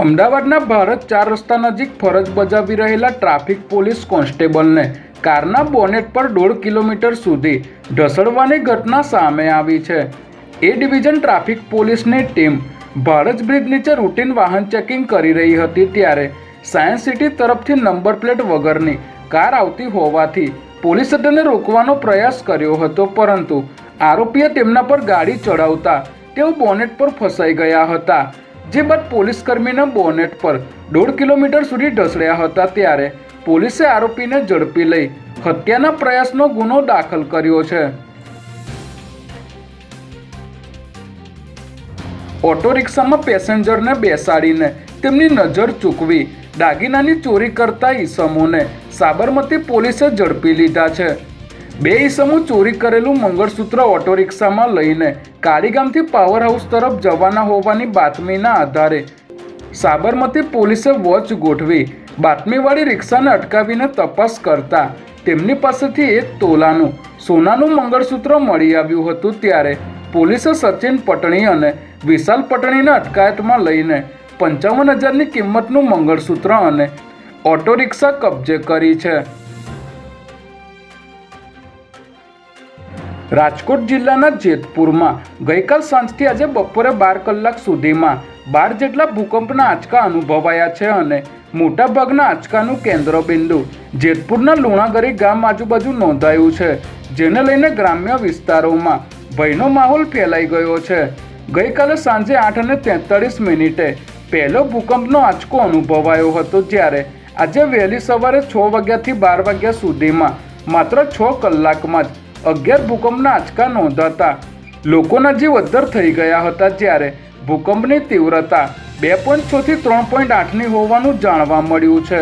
અમદાવાદના ભારત ચાર રસ્તા નજીક ફરજ બજાવી રહેલા ટ્રાફિક પોલીસ કોન્સ્ટેબલને કારના બોનેટ પર દોઢ કિલોમીટર સુધી ઢસડવાની ઘટના સામે આવી છે. એ ડિવિઝન ટ્રાફિક પોલીસની ટીમ ભારત બ્રિજ નીચે રૂટીન વાહન ચેકિંગ કરી રહી હતી ત્યારે સાયન્સ સિટી તરફથી નંબર પ્લેટ વગરની કાર આવતી હોવાથી પોલીસે તેને રોકવાનો પ્રયાસ કર્યો હતો, પરંતુ આરોપીએ તેમના પર ગાડી ચડાવતા તેઓ બોનેટ પર ફસાઈ ગયા હતા. જે બાદ પોલીસ કર્મીના બોનેટ પર દોઢ કિલોમીટર સુધી ઢસડ્યા હતા ત્યારે પોલીસે આરોપીને ઝડપી લઈ હત્યાના પ્રયાસનો ગુનો દાખલ કર્યો છે. ઓટો રિક્ષામાં પેસેન્જરને બેસાડીને તેમની નજર ચૂકવી દાગીનાની ચોરી કરતા ઈસમોને સાબરમતી પોલીસે ઝડપી લીધા છે. બે ઈસમો ચોરી કરેલું મંગળસૂત્ર ઓટો રિક્ષામાં લઈને કાળીગામથી પાવર હાઉસ તરફ જવાના હોવાની બાતમીના આધારે સાબરમતી પોલીસે વોચ ગોઠવી બાતમીવાળી રિક્ષાને અટકાવીને તપાસ કરતા તેમની પાસેથી એક તોલાનું, સોનાનું મંગળસૂત્ર મળી આવ્યું હતું ત્યારે પોલીસે સચિન પટણી અને વિશાલ પટણીને અટકાયતમાં લઈને પંચાવન હજારની કિંમતનું મંગળસૂત્ર અને ઓટો રિક્ષા કબજે કરી છે. રાજકોટ જિલ્લાના જેતપુરમાં ગઈકાલ સાંજથી આજે બપોરે બાર કલાક સુધીમાં બાર જેટલા ભૂકંપના આંચકા અનુભવાયા છે અને મોટાભાગના આંચકાનું કેન્દ્રબિંદુ જેતપુરના લુણાગરી ગામ આજુબાજુ નોંધાયું છે, જેને લઈને ગ્રામ્ય વિસ્તારોમાં ભયનો માહોલ ફેલાઈ ગયો છે. ગઈકાલે સાંજે આઠ અને તેતાળીસ મિનિટે પહેલો ભૂકંપનો આંચકો અનુભવાયો હતો, જ્યારે આજે વહેલી સવારે છ વાગ્યાથી બાર વાગ્યા સુધીમાં માત્ર છ કલાકમાં જ અગિયાર ભૂકંપના આંચકા નોંધાતા લોકોના જીવ અદ્ધર થઈ ગયા હતા જ્યારે ભૂકંપની તીવ્રતા બે પોઈન્ટ છથી ત્રણ પોઈન્ટ આઠની હોવાનું જાણવા મળ્યું છે.